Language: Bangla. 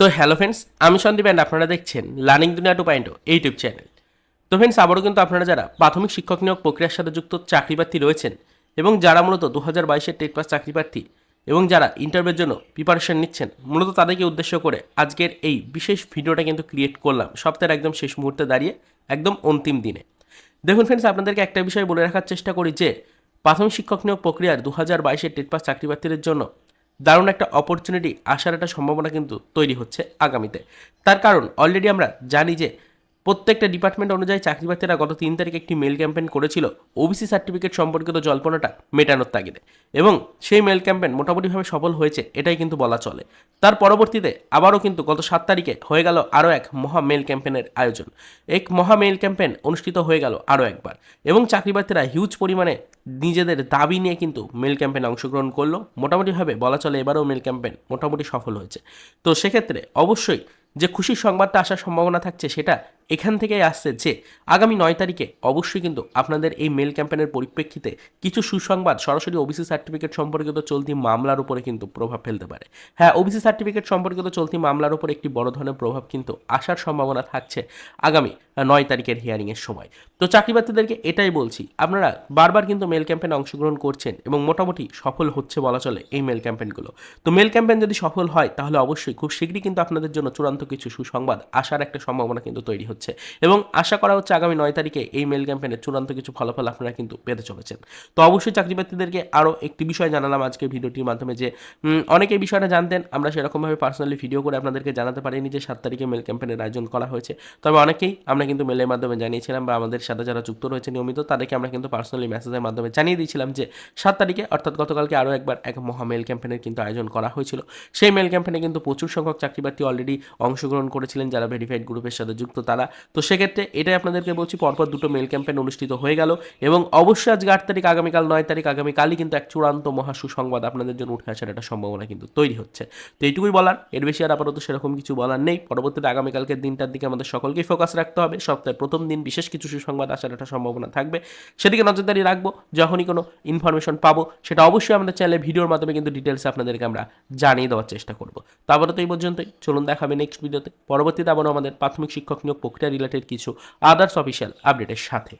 তো হ্যালো ফ্রেন্ডস আমি সন্দীপ অ্যান্ড আপনারা দেখছেন learning Duniya two point YouTube channel তো ফ্রেন্ডস আবারও কিন্তু আপনারা যারা প্রাথমিক শিক্ষক নিয়োগ প্রক্রিয়ার সাথে যুক্ত চাকরি প্রার্থী রয়েছেন এবং যারা মূলত দু হাজার বাইশের টেট পাস চাকরি প্রার্থী এবং যারা ইন্টারভিউর জন্য প্রিপারেশন নিচ্ছেন, মূলত তাদেরকে উদ্দেশ্য করে আজকের এই বিশেষ ভিডিওটা কিন্তু ক্রিয়েট করলাম। সপ্তাহের একদম শেষ মুহূর্তে দাঁড়িয়ে, একদম অন্তিম দিনে। দেখুন ফ্রেন্ডস আপনাদেরকে একটা বিষয় বলে রাখার চেষ্টা করি যে, প্রাথমিক শিক্ষক নিয়োগ প্রক্রিয়ার দু হাজার বাইশের টেট পাস চাকরি প্রার্থীদের জন্য দারুণ একটা অপরচুনিটি আসার একটা সম্ভাবনা কিন্তু তৈরি হচ্ছে আগামীতে। তার কারণ অলরেডি আমরা জানি যে প্রত্যেকটা ডিপার্টমেন্ট অনুযায়ী চাকরি প্রার্থীরা গত তিন তারিখে একটি মেল ক্যাম্পেইন করেছিল ওবিসি সার্টিফিকেট সম্পর্কিত জল্পনাটা মেটানোর তাগিদে। এবং সেই মেল ক্যাম্পেইন মোটামুটিভাবে সফল হয়েছে, এটাই কিন্তু বলা চলে। তার পরবর্তীতে আবারও কিন্তু গত সাত তারিখে হয়ে গেল আরও এক মহা মেল ক্যাম্পেইনের আয়োজন। এক মহা মেল ক্যাম্পেইন অনুষ্ঠিত হয়ে গেল আরও একবার। এবং চাকরি প্রার্থীরা হিউজ পরিমাণে নিজেদের দাবি নিয়ে কিন্তু মেল ক্যাম্পেইনে অংশগ্রহণ করল। মোটামুটিভাবে বলা চলে এবারও মেল ক্যাম্পেইন মোটামুটি সফল হয়েছে। তো সেক্ষেত্রে অবশ্যই যে খুশির সংবাদটা আসার সম্ভাবনা থাকছে, সেটা এখান থেকেই আসছে যে আগামী নয় তারিখে অবশ্যই কিন্তু আপনাদের এই মেল ক্যাম্পেনের পরিপ্রেক্ষিতে কিছু সুসংবাদ, সরাসরি ওবিসি সার্টিফিকেট সম্পর্কিত চলতি মামলার উপরে কিন্তু প্রভাব ফেলতে পারে। হ্যাঁ ওবিসি সার্টিফিকেট সম্পর্কিত চলতি মামলার উপর একটি বড় ধরনের প্রভাব কিন্তু আসার সম্ভাবনা থাকছে আগামী নয় তারিখের হিয়ারিংয়ের সময়। তো চাকরি প্রার্থীদেরকে এটাই বলছি, আপনারা বারবার কিন্তু মেল ক্যাম্পেনে অংশগ্রহণ করছেন এবং মোটামুটি সফল হচ্ছে বলা চলে এই মেল ক্যাম্পেনগুলো তো মেল ক্যাম্পেন যদি সফল হয়, তাহলে অবশ্যই খুব শীঘ্রই কিন্তু আপনাদের জন্য চূড়ান্ত কিছু সুসংবাদ আসার একটা সম্ভাবনা কিন্তু তৈরি হচ্ছে। এবং আশা করা হচ্ছে আগামী নয় তারিখে এই মেল ক্যাম্পেনের চূড়ান্ত কিছু ফলাফল আপনারা কিন্তু পেতে চলেছেন। তো অবশ্যই চাকরি প্রার্থীদেরকে আরও একটি বিষয় জানালাম আজকে ভিডিওটির মাধ্যমে যে অনেকে এই বিষয়টা জানতেন, আমরা সেরকমভাবে পার্সোনালি ভিডিও করে আপনাদেরকে জানাতে পারিনি যে সাত তারিখে মেল ক্যাম্পেনের আয়োজন করা হয়েছে। তবে অনেকেই আমরা কিন্তু মেলের মাধ্যমে জানিয়েছিলাম বা আমাদের সাথে যারা যুক্ত রয়েছে নিয়মিত, তাদেরকে আমরা কিন্তু পার্সোনালি মেসেজের মাধ্যমে জানিয়ে দিয়েছিলাম যে, সাত তারিখে অর্থাৎ গতকালকে আরও একবার এক মহা মেল ক্যাম্পেনের কিন্তু আয়োজন করা হয়েছিল। সেই মেল ক্যাম্পেনে কিন্তু প্রচুর সংখ্যক চাকরি প্রার্থী অলরেডি অংশগ্রহণ করেছিলেন, যারা ভেরিফাইড গ্রুপের সাথে যুক্ত, তারা তো সেক্ষেত্রে এটাই আপনাদেরকে বলছি, পরপর দুটো মেল ক্যাম্পেন অনুষ্ঠিত হয়ে গেল এবং অবশ্যই আজকে আট তারিখ, আগামীকাল নয় তারিখ, আগামীকালই কিন্তু এক চূড়ান্ত মহা সুসংবাদ আপনাদের জন্য উঠে আসার একটা সম্ভাবনা কিন্তু তৈরি হচ্ছে। তো এইটুকুই বলার, এর বেশি আর আপাতত সেরকম কিছু বলার নেই। পরবর্তীতে আগামীকালকের দিনটার দিকে আমাদের সকলকেই ফোকাস রাখতে হবে। সপ্তাহের প্রথম দিন বিশেষ কিছু সুসংবাদ আসার একটা সম্ভাবনা থাকবে। সেদিকে নজরদারি রাখব, যখনই কোনো ইনফরমেশন পাবো, সেটা অবশ্যই আমাদের চ্যানেলে ভিডিওর মাধ্যমে কিন্তু ডিটেলসে আপনাদেরকে আমরা জানিয়ে দেওয়ার চেষ্টা করব। তো আপাতত এই পর্যন্তই, চলুন দেখাবে নেক্সট ভিডিওতে পরবর্তীতে আবারও আমাদের প্রাথমিক শিক্ষক নিয়োগ প্রক্রিয়া রিলেটেড কিছু আদার্স অফিসিয়াল আপডেটের সাথে।